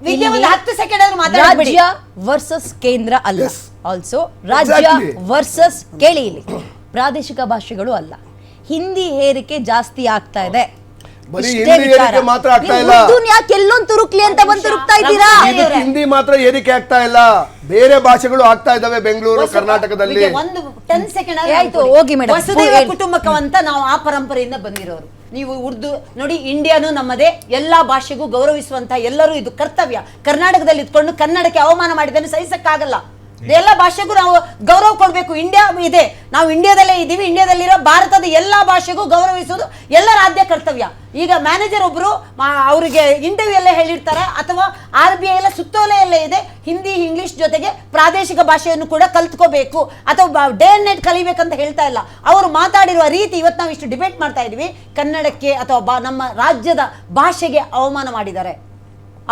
ವಿದ್ಯೆ ಒಂದು ಇಲ್ಲಿ ಹತ್ತು ಸೆಕೆಂಡ್ ಆದ್ರೂ ಮಾತಾಡ್ಬಿಡಿ ರಾಜ್ಯ ವರ್ಸಸ್ ಕೇಂದ್ರ ಅಲ್ಲ Yes. ಆಲ್ಸೋ ರಾಜ್ಯ Exactly. ವರ್ಸಸ್ ಕೇಳಿ ಇಲ್ಲಿ ಪ್ರಾದೇಶಿಕ ಭಾಷೆಗಳು ಅಲ್ಲ ಹಿಂದಿ ಹೇರಿಕೆ ಜಾಸ್ತಿ ಆಗ್ತಾ ಇದೆ ಬರೀ ಇಷ್ಟೇ ಹಿಂದಿ ವಿಚಾರ. ಮಾತ್ರ ಆಗ್ತಾ ನೀವು ಇಲ್ಲ. ಉರ್ದುನ್ ಯಾಕೆ ಎಲ್ಲೊಂದ್ ತುರುಕ್ಲಿ ಅಂತ ಬಂದು ತುರುಕ್ತಾ ಇದ್ದೀರಾ ಇದು ಹಿಂದಿ ಮಾತ್ರ ಏರಿಕೆ ಆಗ್ತಾ ಇಲ್ಲ ಬೇರೆ ಭಾಷೆಗಳು ಆಗ್ತಾ ಇದಾವೆ ಬೆಂಗಳೂರು ಕರ್ನಾಟಕದಲ್ಲಿ ಒಂದು ಟೆನ್ ಸೆಕೆಂಡ್ ಏ, ಆಯ್ತು, ಹೋಗಿ madam. ವಸುದೇವ ಹೇಳಿ. ಕುಟುಂಬಕ ಅಂತ ನಾವು ಆ ಪರಂಪರೆಯಿಂದ ಬಂದಿರೋರು ನೀವು ಉರ್ದು ನೋಡಿ, ಇಂಡಿಯಾನು ನಮ್ಮದೇ, ಎಲ್ಲ ಭಾಷೆಗೂ ಗೌರವಿಸುವಂತ ಎಲ್ಲರೂ ಇದು ಕರ್ತವ್ಯ. ಕರ್ನಾಟಕದಲ್ಲಿ ಇದ್ಕೊಂಡು ಕನ್ನಡಕ್ಕೆ ಅವಮಾನ ಮಾಡಿದ್ದನ್ನು ಸಹಿಸಕ್ಕಾಗಲ್ಲ. ಎಲ್ಲ ಭಾಷೆಗೂ ನಾವು ಗೌರವ ಕೊಡಬೇಕು. ಇಂಡಿಯಾ ಇದೆ. ನಾವು ಇಂಡಿಯಾದಲ್ಲೇ ಇದ್ದೀವಿ. ಇಂಡಿಯಾದಲ್ಲಿರೋ ಭಾರತದ ಎಲ್ಲ ಭಾಷೆಗೂ ಗೌರವಿಸುವುದು ಎಲ್ಲರ ಆದ್ಯ ಕರ್ತವ್ಯ. ಈಗ ಮ್ಯಾನೇಜರ್ ಒಬ್ರು ಮಾ- ಅವರಿಗೆ ಇಂಟರ್ವ್ಯೂ ಎಲ್ಲ ಹೇಳಿರ್ತಾರೆ. ಅಥವಾ ಆರ್ ಬಿ ಐ ಎಲ್ಲ ಸುತ್ತೋಲೆಯಲ್ಲೇ ಇದೆ. ಹಿಂದಿ ಇಂಗ್ಲಿಷ್ ಜೊತೆಗೆ ಪ್ರಾದೇಶಿಕ ಭಾಷೆಯನ್ನು ಕೂಡ ಕಲ್ತ್ಕೋಬೇಕು. ಅಥವಾ ಡೇ ಅಂಡ್ ನೈಟ್ ಕಲಿಬೇಕಂತ ಹೇಳ್ತಾ ಇಲ್ಲ. ಅವರು ಮಾತಾಡಿರುವ ರೀತಿ ಇವತ್ತು ನಾವು ಇಷ್ಟು ಡಿಬೇಟ್ ಮಾಡ್ತಾ ಇದ್ದೀವಿ. ಕನ್ನಡಕ್ಕೆ ಅಥವಾ ನಮ್ಮ ರಾಜ್ಯದ ಭಾಷೆಗೆ ಅವಮಾನ ಮಾಡಿದ್ದಾರೆ.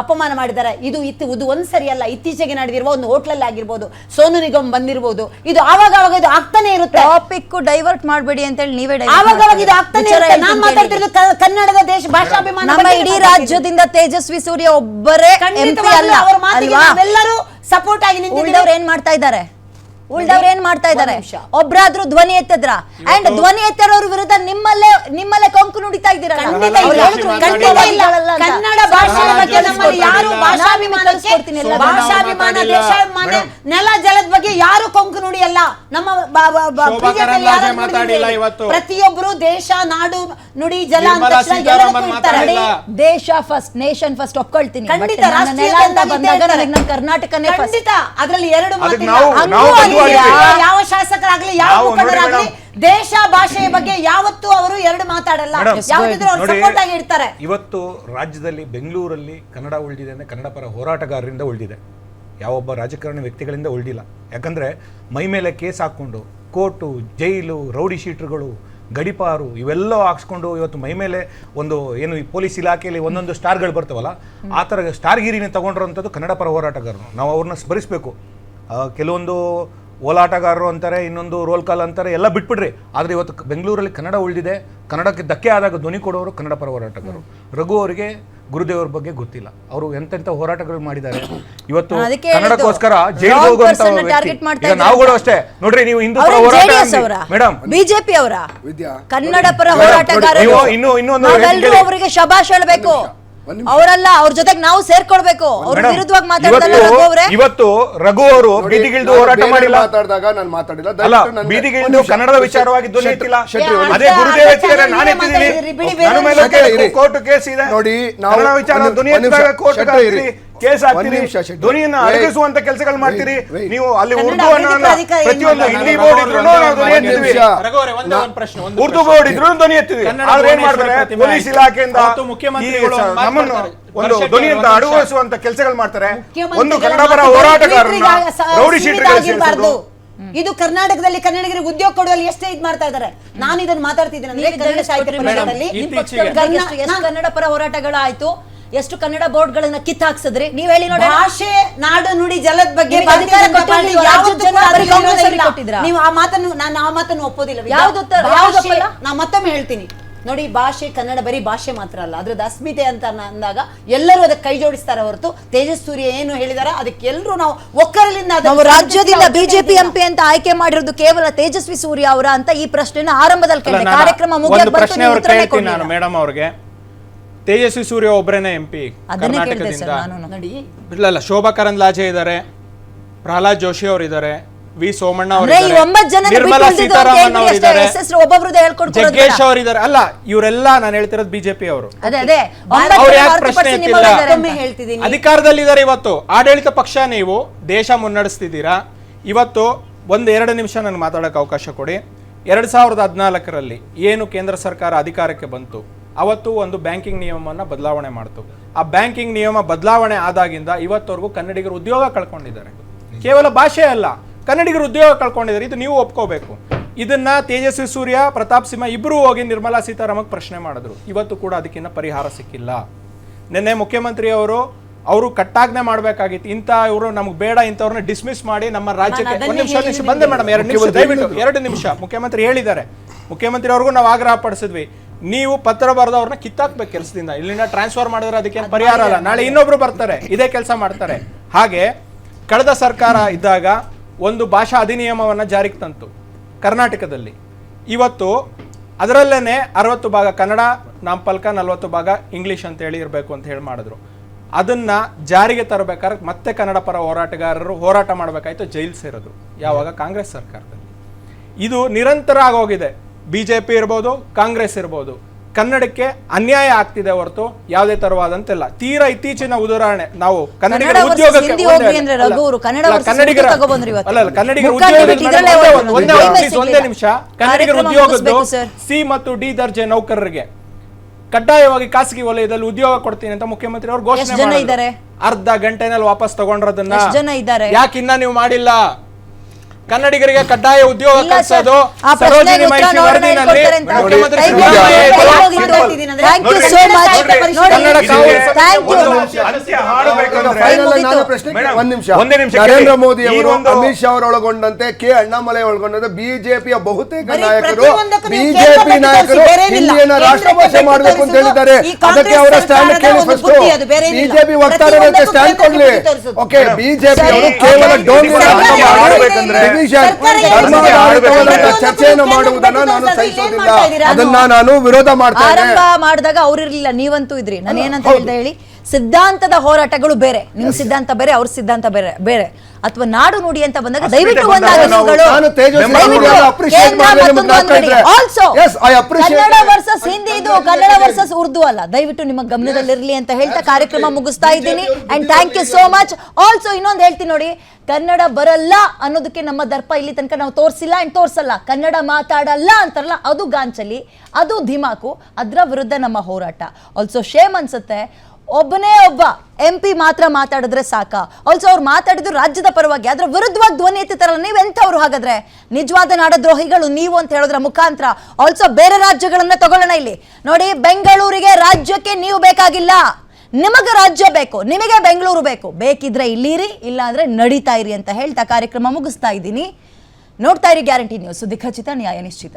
ಅಪಮಾನ ಮಾಡಿದ್ದಾರೆ ಇದು ಇತ್ತು ಇದು ಒಂದು ಸರಿ ಅಲ್ಲ ಇತ್ತೀಚೆಗೆ ನಡೆದಿರುವ ಒಂದು ಹೋಟ್ಲಲ್ಲಿ ಆಗಿರ್ಬೋದು ಸೋನು ನಿಗಮ್ ಬಂದಿರ್ಬೋದು. ಇದು ಆವಾಗ ಆವಾಗ ಇದು ಆಗ್ತಾನೆ ಇರುತ್ತೆ. ಟಾಪಿಕ್ ಡೈವರ್ಟ್ ಮಾಡಬೇಡಿ ಅಂತ ಹೇಳಿ ನೀವೇ ಆವಾಗ ಆವಾಗ ಇದು. ಆಗ್ತಾನೆ ಇರುತ್ತೆ. ನಾನು ಮಾತಾಡ್ತಿರೋದು ಕನ್ನಡದ ದೇಶ ಭಾಷಾಭಿಮಾನ ನಮ್ಮ ಇಡೀ ರಾಜ್ಯದಿಂದ ತೇಜಸ್ವಿ ಸೂರ್ಯ ಒಬ್ಬರೇ ಎಂಪಿ ಅಲ್ಲ ಅವ್ರ ಮಾತಿಗೆ ನಾವೆಲ್ಲರೂ ಸಪೋರ್ಟ್ ಆಗಿ ನಿಂತಿದ್ದೀವಿ. ಉಳ್ದವ್ರು ಏನ್ ಮಾಡ್ತಾ ಇದ್ದಾರೆ? ಉಳ್ದವ್ರು ಏನ್ ಮಾಡ್ತಾ ಇದ್ದಾರೆ? ಒಬ್ರಾದ್ರು ಒಬ್ರಾದ್ರೂ ಧ್ವನಿ ಎತ್ತದ್ರ? ಅಂಡ್ ಧ್ವನಿ ಎತ್ತರೋರ್ ವಿರುದ್ಧ ನಿಮ್ಮಲ್ಲೇ ನಿಮ್ಮಲ್ಲೇ ಕೊಂಕು ನುಡಿತಾ ಇದ್ದೀರಾ ಭಾಷೆ ಬಗ್ಗೆ ನಮ್ಮಲ್ಲಿ ಯಾರು ಭಾಷಾಭಿಮಾನಕ್ಕೆ ಕಲಿಸ್ಕೊಡ್ತೀನಿ ಎಲ್ಲ. ಭಾಷಾಭಿಮಾನ. ದೇಶಾಭಿಮಾನ. ನೆಲ ಜಲದ ಬಗ್ಗೆ ಯಾರು ಕೊಂಕು ನುಡಿಯಲ್ಲ ನಮ್ಮ ಪ್ರತಿಯೊಬ್ಬರು. ಪ್ರತಿಯೊಬ್ರು ದೇಶ ನಾಡು ನುಡಿ ಜಲ ಅಂತ ಇರ್ತಾರೆ. ದೇಶ ಫಸ್ಟ್ ನೇಷನ್ ಫಸ್ಟ್ ಒಪ್ಕೊಳ್ತೀನಿ ಖಂಡಿತ ಕರ್ನಾಟಕ ರಾಷ್ಟ್ರೀಯ ಅಂತ ಬಂದಾಗ ನನಗೆ ನಮ್ಮ ಕರ್ನಾಟಕನೇ ಫಸ್ಟ್ ಖಂಡಿತ ಅದ್ರಲ್ಲಿ ಎರಡು ಮಾತಿಲ್ಲ. ಯಾವ ಶಾಸಕರಾಗ್ಲಿ ಯಾವ ಮುಖಂಡರಾಗ್ಲಿ. ದೇಶ ಭಾಷೆಯ ಬಗ್ಗೆ ಯಾವತ್ತೂ ಅವರು ಎರಡು ಮಾತಾಡಲ್ಲ. ಮೇಡಮ್, ಯಾವತ್ತಿದ್ರು ಅವ್ರು ಸಪೋರ್ಟ್ ಆಗಿ ಇರ್ತಾರೆ. ಇವತ್ತು ರಾಜ್ಯದಲ್ಲಿ ಬೆಂಗಳೂರಲ್ಲಿ ಕನ್ನಡ ಉಳಿದಿದೆ ಅಂದ್ರೆ ಕನ್ನಡ ಪರ ಹೋರಾಟಗಾರರಿಂದ ಉಳಿದಿದೆ. ಯಾವೊಬ್ಬ ರಾಜಕಾರಣಿ ವ್ಯಕ್ತಿಗಳಿಂದ ಉಳಿದಿಲ್ಲ. ಯಾಕಂದ್ರೆ ಮೈ ಮೇಲೆ ಕೇಸ್ ಹಾಕ್ಕೊಂಡು ಕೋರ್ಟು ಜೈಲು ರೌಡಿ ಶೀಟ್ರುಗಳು ಗಡಿಪಾರು ಇವೆಲ್ಲ ಹಾಕ್ಸ್ಕೊಂಡು ಇವತ್ತು ಮೈ ಮೇಲೆ ಒಂದು ಏನು ಈ ಪೊಲೀಸ್ ಇಲಾಖೆಯಲ್ಲಿ ಒಂದೊಂದು ಸ್ಟಾರ್ಗಳು ಬರ್ತವಲ್ಲ ಆ ಥರ ಸ್ಟಾರ್ಗಿರಿನ ತಗೊಂಡಿರೋಂಥದ್ದು ಕನ್ನಡ ಪರ ಹೋರಾಟಗಾರರು. ನಾವು ಅವ್ರನ್ನ ಸ್ಮರಿಸಬೇಕು. ಕೆಲವೊಂದು ಓಲಾಟಗಾರರು ಅಂತಾರೆ ಇನ್ನೊಂದು ರೋಲ್ ಕಾಲ್ ಅಂತಾರೆ ಎಲ್ಲ ಬಿಟ್ಬಿಡ್ರಿ. ಆದರೆ ಇವತ್ತು ಬೆಂಗಳೂರಲ್ಲಿ ಕನ್ನಡ ಉಳಿದಿದೆ. ಕನ್ನಡಕ್ಕೆ ಧಕ್ಕೆ ಆದಾಗ ಧ್ವನಿ ಕೊಡೋರು ಕನ್ನಡ ಪರ ಹೋರಾಟಗಾರರು. ರಘು ಅವರಿಗೆ ಗುರುದೇವ್ರ ಬಗ್ಗೆ ಗೊತ್ತಿಲ್ಲ. ಅವರು ಎಂತೆಂಥ ಹೋರಾಟಗಳು ಮಾಡಿದ್ದಾರೆ. ಇವತ್ತು. ಕನ್ನಡಕ್ಕೋಸ್ಕರ ಜೈಲು ಹೋಗುವಂತ. ನಾವುಗಳು ಅಷ್ಟೇ. ನೋಡ್ರಿ ನೀವು ಹಿಂದೂ ಪರ ಹೋರಾಟ ಮೇಡಮ್ ಬಿಜೆಪಿ ಅವರ? ವಿದ್ಯಾ ಕನ್ನಡ ಪರ ಹೋರಾಟಗಾರರು? ನೀವು ಇನ್ನು- ಇನ್ನೊಂದು. ಅವರಿಗೆ ಶಬಾಷ್ ಹೇಳ್ಬೇಕು. ಅವರಲ್ಲ ಅವ್ರ ಜೊತೆಗೆ ನಾವು ಸೇರ್ಕೊಳ್ಬೇಕು. ಅವ್ರ ವಿರುದ್ಧವಾಗಿ ಇವತ್ತು- ರಘು ಅವರೇ. ಇವತ್ತು ರಘು ಅವರು ಬೀದಿಗಿಳಿದು ಹೋರಾಟ ಮಾಡಿಲ್ಲ. ಮಾತಾಡಿದಾಗ ನಾನು ಮಾತಾಡಿಲ್ಲ. ಅಲ್ಲ ದಯವಿಟ್ಟು ನನಗೆ- ಬೀದಿಗಿಳಿದು ಒಂದ್ ನಿಮಿಷ. ಕನ್ನಡದ ವಿಚಾರವಾಗಿ ಧ್ವನಿ ಶೆಟ್ಟಿ- ಎತ್ತಿಲ್ಲ. ಶೆಟ್ಟಿ, ಒಂದ್ ಅದೇ ನಿಮಿಷ. ಗುರುದೇವ ಎತ್ತಿದ್ದಾರೆ ಅದೇ ನಾನು ಎತ್ತಿದ್ದೀನಿ. ನನ್ನ ಮೇಲೆ ಕೋರ್ಟ್ ಕೇಸ್ ಇದೆ. ನೋಡಿ, ನಾವು ಕನ್ನಡ ವಿಚಾರ ಒಂದ್ ಧ್ವನಿ ಎತ್ತಿದಾಗ ಕೋರ್ಟ್ ಶೆಟ್ಟಿ ಇರಿ. ಕೇಸ್ ಹಾಕ್ತೀರಿ ಧ್ವನಿಯನ್ನ ಅಡಗಿಸುವಂತ ಕೆಲಸಗಳು ಮಾಡ್ತೀರಿ. ನೀವು ಅಲ್ಲಿ ಉರ್ದು ಪ್ರತಿಯೊಂದು? ಹಿಂದಿ ಬೋರ್ಡ್ ಇದ್ರು ಧ್ವನಿ ಎತ್ತಿದ್ವಿ ಉರ್ದು. ಬೋರ್ಡ್ ಇದ್ರು ಧ್ವನಿ ಎತ್ತಿದ್ವಿ. ಆದ್ರೆ ಏನ್ ಮಾಡ್ತಾರೆ? ಪೊಲೀಸ್ ಆಯ್ತು. ಇಲಾಖೆಯಿಂದ ಮುಖ್ಯಮಂತ್ರಿಗಳು ಒಂದು ಮಾತು ನಮ್ಮನ್ನು ಒಂದು ಧ್ವನಿಯಿಂದ ಅಡಗಿಸುವಂತ ಕೆಲಸಗಳು ಮಾಡ್ತಾರೆ. ಒಂದು ಕನ್ನಡ ಪರ ಹೋರಾಟಗಾರರನ್ನ ರೌಡಿ ಇದು ಕರ್ನಾಟಕದಲ್ಲಿ ಕನ್ನಡಿಗರಿಗೆ ಉದ್ಯೋಗ ಕೊಡುವಲ್ಲಿ ಎಷ್ಟೇ ಇದ್ ಮಾಡ್ತಾ ಇದ್ದಾರೆ. ನಾನು ಇದನ್ನ ಮಾತಾಡ್ತಿದ್ದೇನೆ. ಅಂದ್ರೆ ಕನ್ನಡ ಸಾಹಿತ್ಯ ಕನ್ನಡ ಪರ ಹೋರಾಟಗಳಾಯ್ತು. ಎಷ್ಟು ಕನ್ನಡ ಬೋರ್ಡ್ ಗಳನ್ನ ಕಿತ್ ಹಾಕ್ಸಿದ್ರಿ ನೀವ್ ಹೇಳಿ ನೋಡಿ ಭಾಷೆ ನಾಡು ನುಡಿ ಜಲದ ಬಗ್ಗೆ ನೀವು ಆ ಮಾತನ್ನು ನಾನು ಆ ಮಾತನ್ನು ಒಪ್ಪೋದಿಲ್ಲ? ನಾ ಮತ್ತೊಮ್ಮೆ ಹೇಳ್ತೀನಿ. ನೋಡಿ ಭಾಷೆ ಕನ್ನಡ ಬರೀ ಭಾಷೆ ಮಾತ್ರ ಅಲ್ಲ. ಅದ್ರದ್ದು ಅಸ್ಮಿತೆ ಅಂತ ಅಂದಾಗ ಎಲ್ಲರೂ ಅದಕ್ಕೆ ಕೈ ಜೋಡಿಸ್ತಾರೆ ಹೊರತು ತೇಜಸ್ಸೂರ್ಯ ಏನು ಹೇಳಿದಾರ ಅದಕ್ಕೆ ಎಲ್ಲರೂ ನಾವು ಒಕ್ಕರಲಿಂದ ನಾವು ರಾಜ್ಯದಿಂದ ಬಿಜೆಪಿ ಎಂ ಎಂಪಿ ಅಂತ ಆಯ್ಕೆ ಮಾಡಿರೋದು ಕೇವಲ ತೇಜಸ್ವಿ ಸೂರ್ಯ ಅವರ ಅಂತ ಈ ಪ್ರಶ್ನೆನ ಆರಂಭದಲ್ಲಿ ಕೇಳಿ ಕಾರ್ಯಕ್ರಮ ಕೊಡ್ಲಿಲ್ಲ. ಮೇಡಮ್ ಅವ್ರಿಗೆ. ತೇಜಸ್ವಿ ಸೂರ್ಯ ಒಬ್ಬರೇನೆ ಎಂ ಪಿ ಅದನ್ನೇ ಕೇಳಿದೆ ಕರ್ನಾಟಕದಿಂದ ನಾನು ನೋಡಿ. ಇಲ್ಲ ಇಲ್ಲ ಶೋಭಾ ಕರಂದ್ಲಾಜೆ ಇದ್ದಾರೆ ಪ್ರಹ್ಲಾದ್ ಜೋಶಿ ಅವರು ಇದ್ದಾರೆ ವಿ ಸೋಮಣ್ಣ ಅವರು ಅಂದ್ರೆ ಈ ಒಂಬತ್ತು ಜನ ನಿರ್ಮಲಾ ಸೀತಾರಾಮನ್ ಅವರು ಇದ್ದಾರೆ ಒಬ್ಬೊಬ್ರದ್ದು ಹೇಳ್ಕೊಡ್ಕೊಳ್ಳೋದು ಜಗ್ಗೇಶ್ ಅವರು ಇದ್ದಾರೆ ಅಲ್ಲ ಇವರೆಲ್ಲ ನಾನು ಹೇಳ್ತಿರೋದು ಬಿಜೆಪಿ ಅವರು. ಅದೇ ಅದೇ. ಅವ್ರು ಯಾಕೆ ಪ್ರಶ್ನೆ ಹೊರತುಪಡಿಸಿ ಎತ್ತಿಲ್ಲ? ನಿಮ್ಮವ್ರು ಇದ್ದಾರೆ ಮತ್ತೊಮ್ಮೆ ಅಂತ. ಹೇಳ್ತಿದ್ದೀನಿ. ಅಧಿಕಾರದಲ್ಲಿದ್ದಾರೆ ಇವತ್ತು. ಆಡಳಿತ ಪಕ್ಷ ನೀವು ದೇಶ ಮುನ್ನಡೆಸ್ತಿದ್ದೀರಾ? ಇವತ್ತು ಒಂದು ಎರಡು ನಿಮಿಷ ನನಗೆ ಮಾತಾಡೋಕೆ ಅವಕಾಶ ಕೊಡಿ. ಎರಡ್ ಸಾವಿರದ ಹದಿನಾಲ್ಕರಲ್ಲಿ ಏನು ಕೇಂದ್ರ ಸರ್ಕಾರ ಅಧಿಕಾರಕ್ಕೆ ಬಂತು? ಅವತ್ತು ಒಂದು ಬ್ಯಾಂಕಿಂಗ್ ನಿಯಮವನ್ನು ಬದಲಾವಣೆ ಮಾಡ್ತು. ಆ ಬ್ಯಾಂಕಿಂಗ್ ನಿಯಮ ಬದಲಾವಣೆ ಆದಾಗಿಂದ ಇವತ್ತವರೆಗೂ ಕನ್ನಡಿಗರು ಉದ್ಯೋಗ ಕಳ್ಕೊಂಡಿದ್ದಾರೆ. ಕೇವಲ ಭಾಷೆ ಅಲ್ಲ ಕನ್ನಡಿಗರು ಉದ್ಯೋಗ ಕಳ್ಕೊಂಡಿದ್ದಾರೆ. ಇದು ನೀವು ಒಪ್ಕೋಬೇಕು. ಇದನ್ನ ತೇಜಸ್ವಿ ಸೂರ್ಯ ಪ್ರತಾಪ್ ಸಿಂಹ ಇಬ್ಬರೂ ಹೋಗಿ ನಿರ್ಮಲಾ ಸೀತಾರಾಮಕ್ಕೆ ಪ್ರಶ್ನೆ ಮಾಡಿದ್ರು. ಇವತ್ತು ಕೂಡ ಅದಕ್ಕಿನ್ನ ಪರಿಹಾರ ಸಿಕ್ಕಿಲ್ಲ. ನಿನ್ನೆ ಮುಖ್ಯಮಂತ್ರಿ ಅವರು ಅವರು ಕಟ್ಟಾಗ್ನೆ ಮಾಡಬೇಕಾಗಿತ್ತು. ಇಂಥ ಇವರು ನಮ್ಗೆ ಬೇಡ ಇಂಥವ್ರನ್ನ ಡಿಸ್ಮಿಸ್ ಮಾಡಿ ನಮ್ಮ ರಾಜ್ಯಕ್ಕೆ ಒಂದು ನಿಮಿಷ ನಿಮಿಷ ಬಂದೆ ಮೇಡಮ್ ಎರಡು ನಿಮಿಷ ದಯವಿಟ್ಟು ಎರಡು ನಿಮಿಷ. ಮುಖ್ಯಮಂತ್ರಿ ಹೇಳಿದ್ದಾರೆ. ಮುಖ್ಯಮಂತ್ರಿ ಅವ್ರಿಗೂ ನಾವು ಆಗ್ರಹ ಪಡಿಸಿದ್ವಿ ನೀವು ಪತ್ರ ಬರೆದವ್ರನ್ನ ಕಿತ್ತಾಕ್ಬೇಕು ಕೆಲಸದಿಂದ. ಇಲ್ಲಿಂದ ಟ್ರಾನ್ಸ್ಫರ್ ಮಾಡಿದ್ರೆ ಅದಕ್ಕೆ ಪರಿಹಾರ ಅಲ್ಲ. ನಾಳೆ ಇನ್ನೊಬ್ರು ಬರ್ತಾರೆ. ಇದೇ ಕೆಲಸ ಮಾಡ್ತಾರೆ. ಹಾಗೆ ಕಳೆದ ಸರ್ಕಾರ ಇದ್ದಾಗ ಒಂದು ಭಾಷಾ ಅಧಿನಿಯಮವನ್ನ ಜಾರಿಗೆ ತಂತು ಕರ್ನಾಟಕದಲ್ಲಿ. ಇವತ್ತು ಅದರಲ್ಲೇ ಅರವತ್ತು ಭಾಗ ಕನ್ನಡ ನಾಮಫಲಕ ನಲವತ್ತು ಭಾಗ ಇಂಗ್ಲಿಷ್ ಅಂತ ಹೇಳಿ ಇರಬೇಕು ಅಂತ ಹೇಳಿ ಮಾಡಿದ್ರು. ಅದನ್ನ ಜಾರಿಗೆ ತರಬೇಕಾದ್ರೆ ಮತ್ತೆ ಕನ್ನಡ ಪರ ಹೋರಾಟಗಾರರು ಹೋರಾಟ ಮಾಡಬೇಕಾಯ್ತು ಜೈಲ್ ಸೇರೋದು ಯಾವಾಗ? ಕಾಂಗ್ರೆಸ್ ಸರ್ಕಾರದಲ್ಲಿ. ಇದು ನಿರಂತರ ಆಗೋಗಿದೆ. ಬಿಜೆಪಿ ಇರ್ಬೋದು ಕಾಂಗ್ರೆಸ್ ಇರ್ಬೋದು ಕನ್ನಡಕ್ಕೆ ಅನ್ಯಾಯ ಆಗ್ತಿದೆ ಹೊರತು ಯಾವುದೇ ತರವಾದಂತಿಲ್ಲ ತೀರಾ ಇತ್ತೀಚಿನ ಉದಾಹರಣೆ ನಾವು ಕನ್ನಡಿಗರ ಉದ್ಯೋಗಕ್ಕೆ ಕನ್ನಡಿಗರ. ಅಲ್ಲ ಕನ್ನಡಿಗರ ಇದ್ರಲ್ಲೇ ಒಂದೇ ನಿಮಿಷ, ಕನ್ನಡಿಗರ ಉದ್ಯೋಗದ್ದು. ಸಿ ಮತ್ತು ಡಿ ದರ್ಜೆ ನೌಕರರಿಗೆ ಕಡ್ಡಾಯವಾಗಿ ಖಾಸಗಿ ವಲಯದಲ್ಲಿ ಉದ್ಯೋಗ ಕೊಡ್ತೀನಿ ಅಂತ ಮುಖ್ಯಮಂತ್ರಿ ಅವರು ಘೋಷಣೆ ಇದ್ದಾರೆ? ಅರ್ಧ ಗಂಟೆನಲ್ಲಿ ವಾಪಸ್ ತಗೊಂಡ್ರದನ್ನ ಯಾಕೆ ಜನ ಇದ್ದಾರೆ? ಯಾಕಿನ್ನ ನೀವು ಮಾಡಿಲ್ಲ ಕನ್ನಡಿಗರಿಗೆ ಕಡ್ಡಾಯ ಉದ್ಯೋಗ ಕಲ್ಪಿಸೋದು ಕಲ್ಸೋದು ಸರೋಜಿನಿ ಮಹಿಷಿ ವರದಿನಲ್ಲಿ ಅಂತ. ಮುಖ್ಯಮಂತ್ರಿ ನರೇಂದ್ರ ಮೋದಿ ಅವರು ಅಮಿತ್ ಶಾ ಅವರು ಒಳಗೊಂಡಂತೆ ಕೆ ಅಣ್ಣಾಮಲೈ ಒಳಗೊಂಡಂತೆ ಬಿಜೆಪಿಯ ಬಹುತೇಕ ನಾಯಕರು ಬಿಜೆಪಿ ನಾಯಕರು. ಹಿಂದಿಯನ್ನ ರಾಷ್ಟ್ರಭಾಷೆ ಮಾಡಬೇಕು ಅಂತ ಹೇಳಿದ್ದಾರೆ. ಅದಕ್ಕೆ ಅವರ ಸ್ಟ್ಯಾಂಡ್ ಕೇಳಿ ಫಸ್ಟ್. ಬಿಜೆಪಿ ವಕ್ತಾರರಂತೆ ಸ್ಟ್ಯಾಂಡ್ ಕೊಡ್ಲಿ. ಓಕೆ ಬಿಜೆಪಿ ಅವರು ಕೇವಲ ಡೋನ್ ಡೋಂಗಿ ಕಮಿಷನ್ ಚರ್ಚೆಯನ್ನು ಮಾಡುವುದನ್ನ ನಾನು ಸಹಿಸೋದಿಲ್ಲ ಅದನ್ನ ನಾನು ವಿರೋಧ ಮಾಡ್ತಾ ಇದ್ದೇನೆ. ಮಾಡಿದಾಗ ಅವ್ರಿರ್ಲಿಲ್ಲ ನೀವಂತೂ ಇದ್ರಿ. ನಾನು ಏನಂತ ಹೇಳ್ದೆ ಹೇಳಿ? ಸಿದ್ಧಾಂತದ ಹೋರಾಟಗಳು ಬೇರೆ. ನಿಮ್ ಸಿದ್ಧಾಂತ ಬೇರೆ ಅವ್ರ ಸಿದ್ಧಾಂತ ಬೇರೆ ಬೇರೆ. ಅಥವಾ ನಾಡು ನುಡಿ ಅಂತ ಬಂದಾಗ ದಯವಿಟ್ಟು ಕನ್ನಡ ವರ್ಸಸ್ ಹಿಂದಿ ಇದು ಕನ್ನಡ ವರ್ಸಸ್ ಉರ್ದು ಅಲ್ಲ. ದಯವಿಟ್ಟು ನಿಮ್ಮ ಗಮನದಲ್ಲಿರಲಿ ಅಂತ ಹೇಳ್ತಾ ಕಾರ್ಯಕ್ರಮ ಮುಗಿಸ್ತಾ ಇದ್ದೀನಿ. And thank you so much also ಇನ್ನೊಂದು ಹೇಳ್ತೀನಿ ನೋಡಿ. ಕನ್ನಡ ಬರಲ್ಲ ಅನ್ನೋದಕ್ಕೆ ನಮ್ಮ ದರ್ಪ ಇಲ್ಲಿ ತನಕ ನಾವು ತೋರಿಸಿಲ್ಲ ಅಂಡ್ ತೋರಿಸಲ್ಲ. ಕನ್ನಡ ಮಾತಾಡಲ್ಲ ಅಂತಾರಲ್ಲ ಅದು ಗಾಂಚಲಿ ಅದು ಧಿಮಾಕು ಅದರ ವಿರುದ್ಧ ನಮ್ಮ ಹೋರಾಟ. ಆಲ್ಸೋ ಶೇಮ್ ಅನ್ಸುತ್ತೆ. ಒಬ್ಬನೇ ಒಬ್ಬ ಎಂ ಪಿ ಮಾತ್ರ ಮಾತಾಡಿದ್ರೆ ಸಾಕ? ಆಲ್ಸೋ ಅವ್ರು ಮಾತಾಡಿದ್ರು ರಾಜ್ಯದ ಪರವಾಗಿ ಅದರ ವಿರುದ್ಧವಾಗಿ ಧ್ವನಿ ಎತ್ತಿತಾರಲ್ಲ ನೀವು ಎಂಥವ್ರು ಹಾಗಾದ್ರೆ? ನಿಜವಾದ ನಾಡದ್ರೋಹಿಗಳು ನೀವು ಅಂತ ಹೇಳೋದ್ರ ಮುಖಾಂತರ ಆಲ್ಸೋ ಬೇರೆ ರಾಜ್ಯಗಳನ್ನ ತಗೊಳ್ಳೋಣ ಇಲ್ಲಿ. ನೋಡಿ, ಬೆಂಗಳೂರಿಗೆ ರಾಜ್ಯಕ್ಕೆ ನೀವು ಬೇಕಾಗಿಲ್ಲ. ನಿಮಗೆ ರಾಜ್ಯ ಬೇಕು, ನಿಮಗೆ ಬೆಂಗಳೂರು ಬೇಕು. ಬೇಕಿದ್ರೆ ಇಲ್ಲಿರಿ ಇಲ್ಲ ಅಂದ್ರೆ ನಡೀತಾ ಇರಿ ಅಂತ ಹೇಳ್ತಾ ಕಾರ್ಯಕ್ರಮ ಮುಗಿಸ್ತಾ ಇದ್ದೀನಿ. ನೋಡ್ತಾ ಇರಿ ಗ್ಯಾರಂಟಿ ನ್ಯೂಸ್ ಸುದ್ದಿ ಖಚಿತ ನ್ಯಾಯ ನಿಶ್ಚಿತ.